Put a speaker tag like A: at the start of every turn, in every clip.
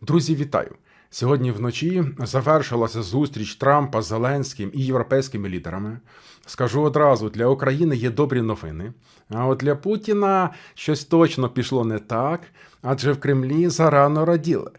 A: Друзі, вітаю! Сьогодні вночі завершилася зустріч Трампа з Зеленським і європейськими лідерами. Скажу одразу: для України є добрі новини. А от для Путіна щось точно пішло не так, адже в Кремлі зарано раділи.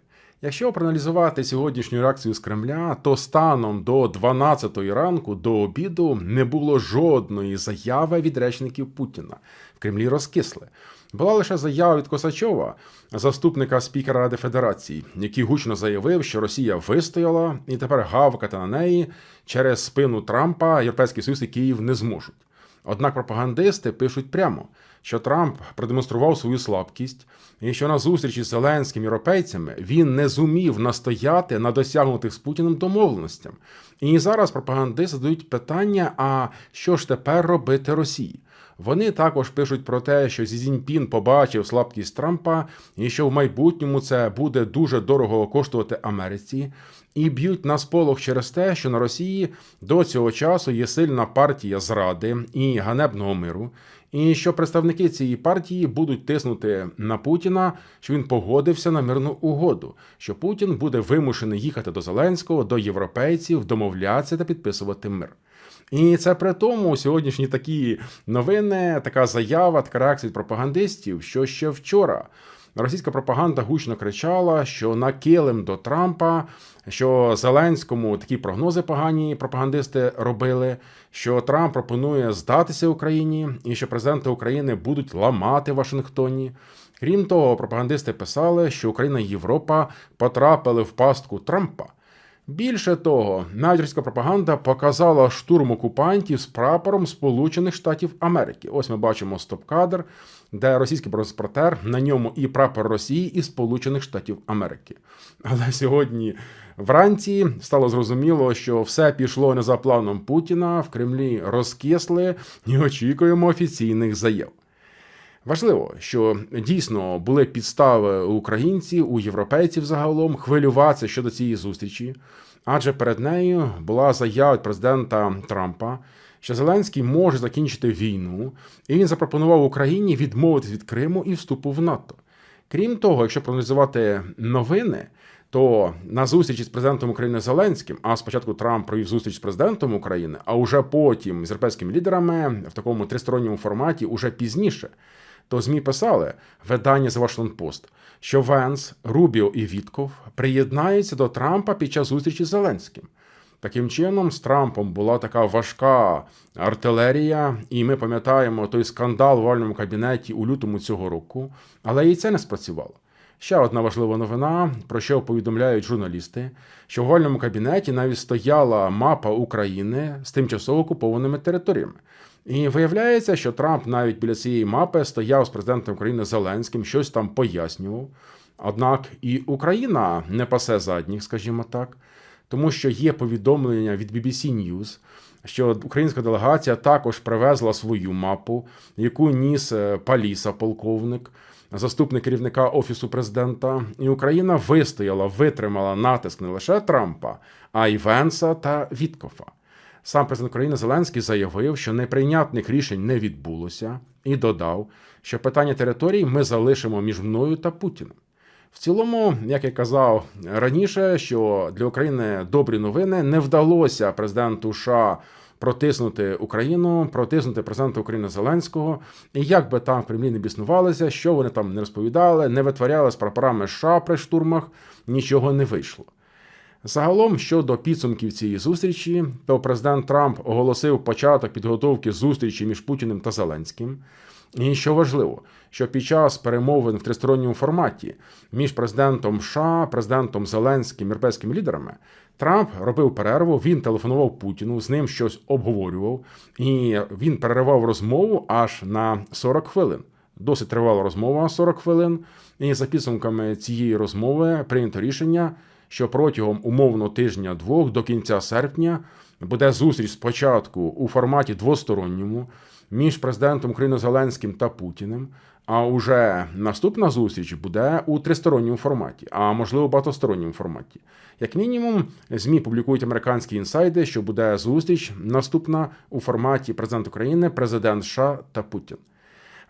A: Якщо проаналізувати сьогоднішню реакцію з Кремля, то станом до 12-ї ранку до обіду не було жодної заяви від речників Путіна. В Кремлі розкисли. Була лише заява від Косачова, заступника спікера Ради Федерації, який гучно заявив, що Росія вистояла і тепер гавкати на неї через спину Трампа Європейський Союз і Київ не зможуть. Однак пропагандисти пишуть прямо, що Трамп продемонстрував свою слабкість, і що на зустрічі з зеленськими європейцями він не зумів настояти на досягнутих з Путіним домовленостям. І зараз пропагандисти задають питання: а що ж тепер робити Росії? Вони також пишуть про те, що Зі Цзіньпін побачив слабкість Трампа, і що в майбутньому це буде дуже дорого коштувати Америці, і б'ють на сполох через те, що на Росії до цього часу є сильна партія зради і ганебного миру, і що представники цієї партії будуть тиснути на Путіна, що він погодився на мирну угоду, що Путін буде вимушений їхати до Зеленського, до європейців, домовлятися та підписувати мир. І це при тому сьогоднішні такі новини, така заява, така реакція від пропагандистів, що ще вчора. Російська пропаганда гучно кричала, що на килим до Трампа, що Зеленському такі прогнози погані пропагандисти робили, що Трамп пропонує здатися Україні, і що президенти України будуть ламати Вашингтоні. Крім того, пропагандисти писали, що Україна і Європа потрапили в пастку Трампа. Більше того, навіть пропаганда показала штурм окупантів з прапором Сполучених Штатів Америки. Ось ми бачимо стоп-кадр, де російський бронетранспортер, на ньому і прапор Росії, і Сполучених Штатів Америки. Але сьогодні вранці стало зрозуміло, що все пішло не за планом Путіна. В Кремлі розкисли і очікуємо офіційних заяв. Важливо, що дійсно були підстави українців, у європейців загалом хвилюватися щодо цієї зустрічі, адже перед нею була заява президента Трампа, що Зеленський може закінчити війну, і він запропонував Україні відмовитись від Криму і вступу в НАТО. Крім того, якщо проаналізувати новини, то на зустрічі з президентом України Зеленським, а спочатку Трамп провів зустріч з президентом України, а уже потім з європейськими лідерами в такому тристоронньому форматі, уже пізніше то ЗМІ писали видання The Washington Post, що Венс, Рубіо і Вітков приєднаються до Трампа під час зустрічі з Зеленським. Таким чином, з Трампом була така важка артилерія, і ми пам'ятаємо той скандал в вальному кабінеті у лютому цього року, але і це не спрацювало. Ще одна важлива новина, про що повідомляють журналісти, що в вальному кабінеті навіть стояла мапа України з тимчасово окупованими територіями. І виявляється, що Трамп навіть біля цієї мапи стояв з президентом України Зеленським, щось там пояснював. Однак і Україна не пасе задніх, скажімо так, тому що є повідомлення від BBC News, що українська делегація також привезла свою мапу, яку ніс е, Паліса, полковник, заступник керівника офісу президента. І Україна вистояла, витримала натиск не лише Трампа, а й Венса та Віткофа. Сам президент України Зеленський заявив, що неприйнятних рішень не відбулося, і додав, що питання територій ми залишимо між мною та Путіним. В цілому, як я казав раніше, що для України добрі новини не вдалося президенту США протиснути Україну, протиснути президента України Зеленського. І як би там в Кремлі не біснувалися, що вони там не розповідали, не витворяли з прапорами США при штурмах, нічого не вийшло. Загалом щодо підсумків цієї зустрічі, то президент Трамп оголосив початок підготовки зустрічі між Путіним та Зеленським. І що важливо, що під час перемовин в тристоронньому форматі між президентом США, президентом Зеленським і європейськими лідерами Трамп робив перерву, він телефонував Путіну, з ним щось обговорював, і він переривав розмову аж на 40 хвилин. Досить тривала розмова 40 хвилин. І за підсумками цієї розмови прийнято рішення що протягом умовно тижня-двох до кінця серпня буде зустріч спочатку у форматі двосторонньому між президентом України Зеленським та Путіним. А уже наступна зустріч буде у тристоронньому форматі, а можливо багатосторонньому форматі. Як мінімум, змі публікують американські інсайди, що буде зустріч наступна у форматі президент України, президент США та Путін.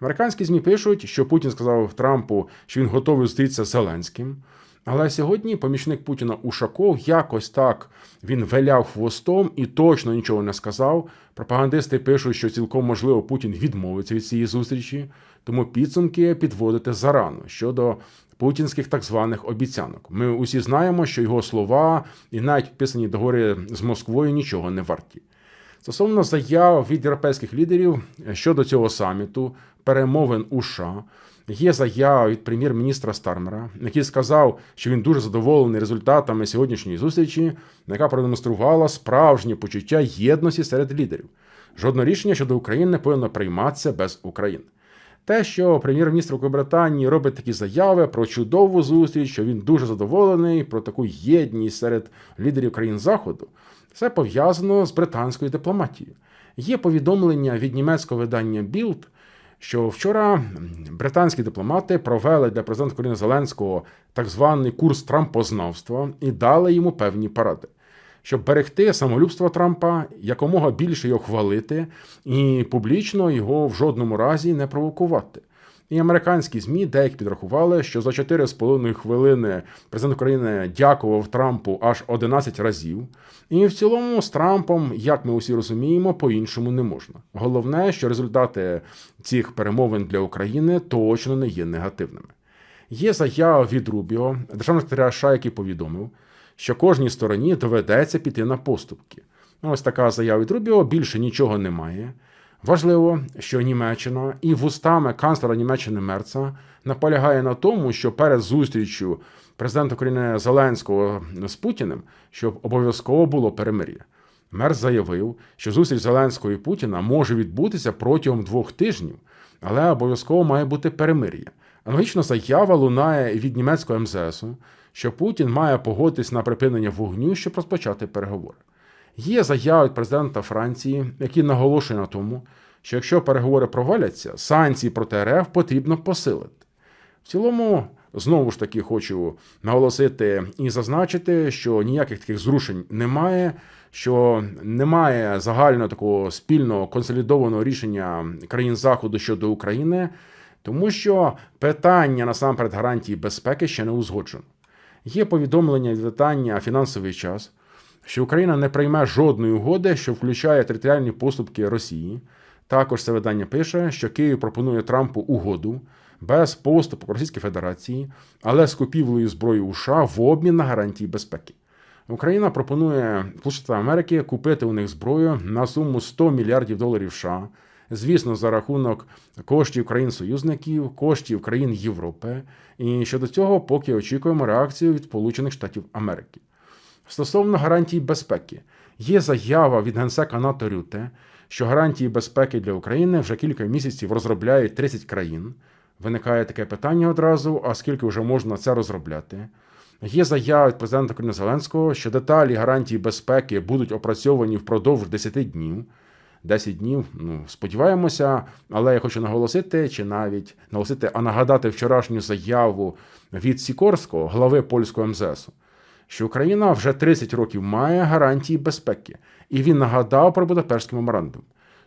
A: Американські змі пишуть, що Путін сказав Трампу, що він готовий зустрітися з Зеленським. Але сьогодні помічник Путіна Ушаков якось так він виляв хвостом і точно нічого не сказав. Пропагандисти пишуть, що цілком можливо Путін відмовиться від цієї зустрічі, тому підсумки підводити зарано щодо путінських так званих обіцянок. Ми усі знаємо, що його слова і навіть підписані договори з Москвою нічого не варті. Стосовно заяв від європейських лідерів щодо цього саміту, перемовин у США, є заява від прем'єр-міністра Стармера, який сказав, що він дуже задоволений результатами сьогоднішньої зустрічі, яка продемонструвала справжнє почуття єдності серед лідерів. Жодне рішення щодо України не повинно прийматися без України. Те, що прем'єр-міністр Великобританії робить такі заяви про чудову зустріч, що він дуже задоволений про таку єдність серед лідерів країн Заходу, це пов'язано з британською дипломатією. Є повідомлення від німецького видання Білд, що вчора британські дипломати провели для президента України Зеленського так званий курс трампознавства і дали йому певні поради. Щоб берегти самолюбство Трампа, якомога більше його хвалити і публічно його в жодному разі не провокувати. І американські ЗМІ деякі підрахували, що за 4,5 хвилини президент України дякував Трампу аж 11 разів. І в цілому з Трампом, як ми усі розуміємо, по-іншому не можна. Головне, що результати цих перемовин для України точно не є негативними. Є заява від Рубіо, державного секретаря США, який повідомив, що кожній стороні доведеться піти на поступки. Ось така заява від Рубіо, більше нічого немає. Важливо, що Німеччина і вустами канцлера Німеччини Мерца наполягає на тому, що перед зустрічю президента України Зеленського з Путіним щоб обов'язково було перемир'я. Мерц заявив, що зустріч Зеленського і Путіна може відбутися протягом двох тижнів, але обов'язково має бути перемир'я. Аналогічна заява лунає від німецького МЗСу, що Путін має погодитись на припинення вогню, щоб розпочати переговори. Є заява від президента Франції, який наголошує на тому, що якщо переговори проваляться, санкції проти РФ потрібно посилити. В цілому, знову ж таки, хочу наголосити і зазначити, що ніяких таких зрушень немає, що немає загального такого спільного консолідованого рішення країн Заходу щодо України, тому що питання насамперед гарантії безпеки ще не узгоджено. Є повідомлення від видання фінансовий час що Україна не прийме жодної угоди, що включає територіальні поступки Росії. Також це видання пише, що Київ пропонує Трампу угоду без поступу Російської Федерації, але з купівлею зброї у США в обмін на гарантії безпеки. Україна пропонує Сполучені Америки купити у них зброю на суму 100 мільярдів доларів США. Звісно, за рахунок коштів країн-союзників, коштів країн Європи. І щодо цього, поки очікуємо реакцію від Сполучених Штатів Америки. Стосовно гарантій безпеки, є заява від генсека НАТО Рюте, що гарантії безпеки для України вже кілька місяців розробляють 30 країн. Виникає таке питання одразу: а скільки вже можна це розробляти? Є заява від президента України Зеленського, що деталі гарантій безпеки будуть опрацьовані впродовж 10 днів. 10 днів, ну сподіваємося, але я хочу наголосити, чи навіть наголосити, а нагадати вчорашню заяву від Сікорського, глави польського МЗСу що Україна вже 30 років має гарантії безпеки, і він нагадав про Будапештський меморандум.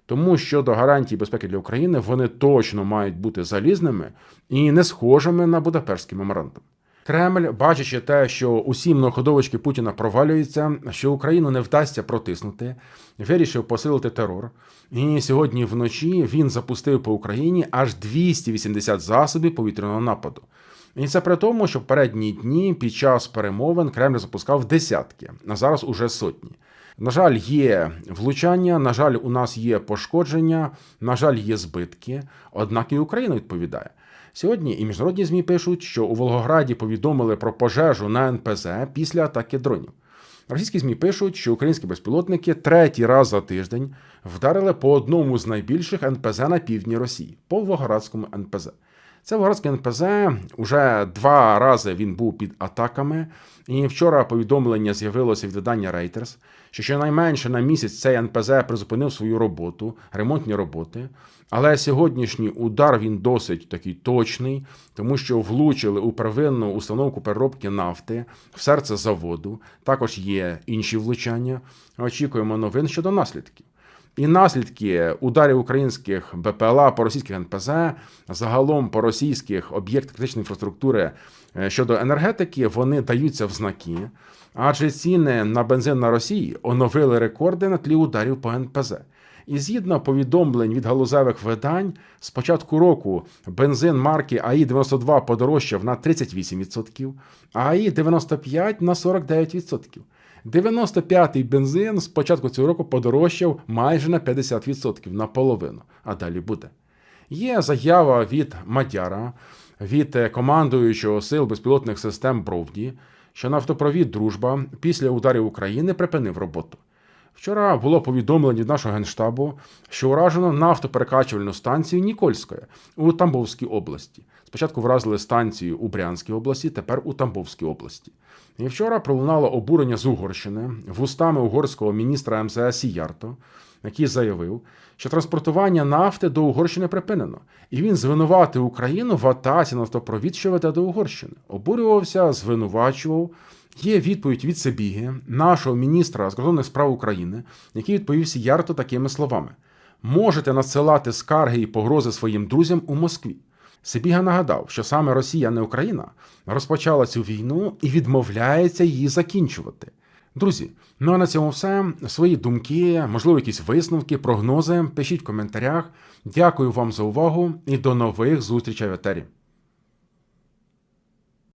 A: Тому щодо гарантій безпеки для України вони точно мають бути залізними і не схожими на Будапештський меморандум. Кремль, бачачи те, що усі многоходовочки Путіна провалюються, що Україну не вдасться протиснути, вирішив посилити терор. І сьогодні вночі він запустив по Україні аж 280 засобів повітряного нападу. І це при тому, що в передні дні під час перемовин Кремль запускав десятки, а зараз уже сотні. На жаль, є влучання, на жаль, у нас є пошкодження, на жаль, є збитки. Однак і Україна відповідає. Сьогодні і міжнародні змі пишуть, що у Волгограді повідомили про пожежу на НПЗ після атаки дронів. Російські змі пишуть, що українські безпілотники третій раз за тиждень вдарили по одному з найбільших НПЗ на півдні Росії по Волгоградському НПЗ. Це Волгоградський НПЗ уже два рази він був під атаками. І вчора повідомлення з'явилося від видання Reuters, що щонайменше на місяць цей НПЗ призупинив свою роботу, ремонтні роботи. Але сьогоднішній удар він досить такий точний, тому що влучили у первинну установку переробки нафти в серце заводу. Також є інші влучання. Очікуємо новин щодо наслідків. І наслідки ударів українських БПЛА по російських НПЗ, загалом по російських об'єктах критичної інфраструктури е, щодо енергетики, вони даються в знаки, адже ціни на бензин на Росії оновили рекорди на тлі ударів по НПЗ. І згідно повідомлень від галузевих видань, з початку року бензин марки АІ-92 подорожчав на 38%, а АІ-95 на 49%. 95-й бензин з початку цього року подорожчав майже на 50% наполовину, а далі буде. Є заява від Мадяра, від е, командуючого сил безпілотних систем Бровді, що нафтопровід Дружба після ударів України припинив роботу. Вчора було повідомлення від нашого генштабу, що уражено нафтоперекачувальну станцію Нікольська у Тамбовській області. Спочатку вразили станцію у Брянській області, тепер у Тамбовській області. І вчора пролунало обурення з Угорщини вустами угорського міністра МЗС Сіярто, який заявив, що транспортування нафти до Угорщини припинено, і він звинуватив Україну в атаці нафтопровід, що веде до Угорщини. Обурювався, звинувачував. Є відповідь від Себіги, нашого міністра закордонних справ України, який відповів Сіярто такими словами: можете надсилати скарги і погрози своїм друзям у Москві. Себіга нагадав, що саме Росія, не Україна, розпочала цю війну і відмовляється її закінчувати. Друзі, ну а на цьому все. Свої думки, можливо, якісь висновки, прогнози пишіть в коментарях. Дякую вам за увагу і до нових зустрічей в етері.